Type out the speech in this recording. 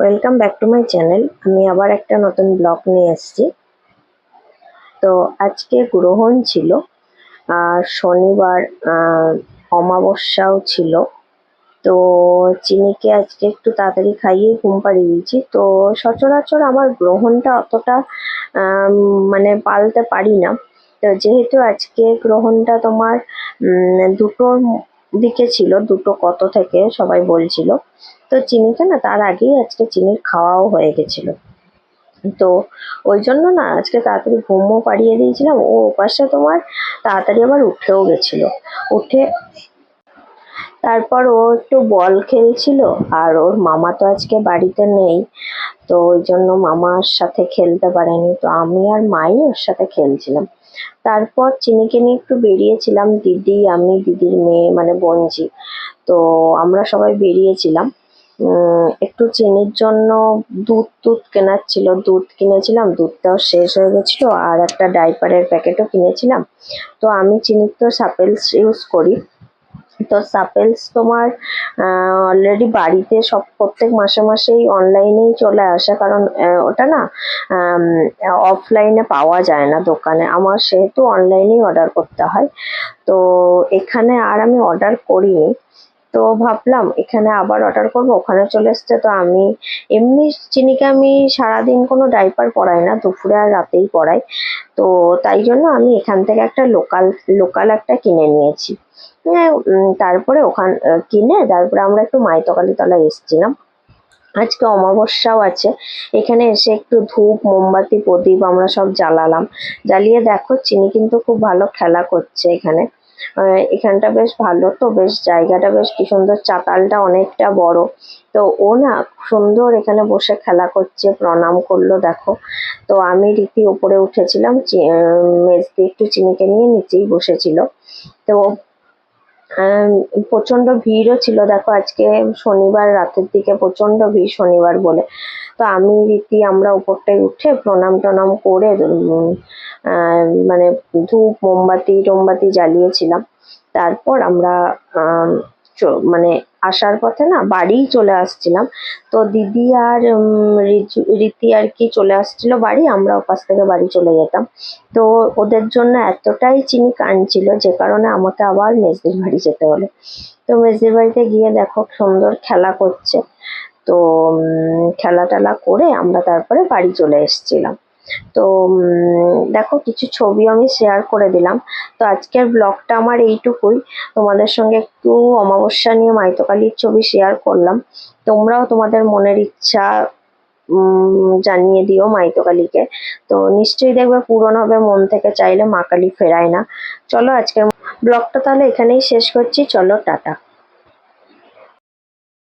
Welcome back to my channel আমি আবার একটা নতুন ব্লগ নিয়ে এসেছি। তো আজকে গ্রহণ ছিল, আর শনিবার অমাবস্যাও ছিল। তো চিনিকে আজকে একটু তাড়াতাড়ি খাইয়ে ঘুম পাড়িয়ে দিয়েছি। তো সচরাচর আমার গ্রহণটা অতটা মানে পালতে পারি না। তো যেহেতু আজকে গ্রহণটা তোমার দুটোর দিকে ছিল, দুটো কত থেকে সবাই বলছিল, তো চিনিকে না তার আগেই আজকে চিনির খাওয়াও হয়ে গেছিল। তো ওই জন্য না আজকে তাড়াতাড়ি ঘুমও পাড়িয়ে দিয়েছিলাম, ও ওপাশে তোমার তাড়াতাড়ি আবার উঠেও গেছিল। উঠে তারপর ও একটু বল খেলছিল, আর ওর মামা তো আজকে বাড়িতে নেই, তো ওই জন্য মামার সাথে খেলতে পারেনি, তো আমি আর মাই ওর সাথে খেলছিলাম। তারপর চিনিকে নিয়ে একটু বেরিয়েছিলাম, দিদি, আমি, দিদির মেয়ে মানে বঞ্জি তো আমরা সবাই বেরিয়েছিলাম। একটু চিনির জন্য দুধ টুধ কেনার ছিল, দুধ কিনেছিলাম, দুধটাও শেষ হয়ে গেছিল, আর একটা ডাইপারের প্যাকেটও কিনেছিলাম। তো আমি চিনির তো সাপেলস ইউজ করি। তো সাপেলস তোমার অলরেডি বাড়িতে সব প্রত্যেক মাসে মাসেই অনলাইনেই চলে আসে। কারণ ওটা না অফলাইনে পাওয়া যায় না দোকানে। আমার সেহেতু অনলাইনেই অর্ডার করতে হয়। তো এখানে আর আমি অর্ডার করিনি। তো ভাবলাম এখানে আবার অর্ডার করব ওখানে চলে এসছে। তো আমি এমনি চিনিকে আমি সারাদিন কোনো ডাইপার পরাই না দুপুরে আর রাতেই পরাই। তো তাই জন্য আমি এখান থেকে একটা লোকাল লোকাল একটা কিনে নিয়েছি। হ্যাঁ, তারপরে ওখান কিনে তারপরে আমরা একটু মাইতকালী তলায় এসেছিলাম। আজকে অমাবস্যাও আছে। এখানে এসে একটু ধূপ মোমবাতি প্রদীপ আমরা সব জ্বালালাম। জ্বালিয়ে দেখো চিনি কিন্তু খুব ভালো খেলা করছে এখানে। এখানটা বেশ ভালো তো, বেশ জায়গাটা বেশ কি সুন্দর, চাতালটা অনেকটা বড়। তো ও না সুন্দর এখানে বসে খেলা করছে, প্রণাম করল, দেখো। তো আমি রীতি উপরে উঠেছিলাম মেজ দিয়ে একটু চিনিকে নিয়ে নিচেই বসেছিল। তো প্রচণ্ড ভিড়ও ছিল, দেখো আজকে শনিবার রাতের দিকে প্রচণ্ড ভিড় শনিবার বলে। তো আমি রীতি আমরা উপরটায় উঠে প্রণাম টনাম করে মানে ধূপ, মোমবাতি, টোমবাতি জ্বালিয়েছিলাম। তারপর আমরা মানে আসার পথে না বাড়িই চলে আসছিলাম। তো দিদি আর রীতি আর কি চলে আসছিল বাড়ি, আমরা ওপাশ থেকে বাড়ি চলে যেতাম। তো ওদের জন্য এতটাই চিনি কাঁদছিল যে কারণে আমাকে আবার মেজদির বাড়ি যেতে হলো। তো মেজদির বাড়িতে গিয়ে দেখো সুন্দর খেলা করছে। তো খেলা টেলা করে আমরা তারপরে বাড়ি চলে এসেছিলাম। তো দেখো কিছু ছবি আমি শেয়ার করে দিলাম। তো আজকের ব্লগটা আমার এইটুকুই। তোমাদের সঙ্গে একটু অমাবস্যা নিয়ে মাইতকালীর ছবি শেয়ার করলাম। তোমরাও তোমাদের মনের ইচ্ছা জানিয়ে দিও মাইতকালীকে। তো নিশ্চয়ই দেখবে পূরণ হবে, মন থেকে চাইলে মা কালী ফেরায় না। চলো আজকের ব্লগটা তাহলে এখানেই শেষ করছি। চলো, টাটা।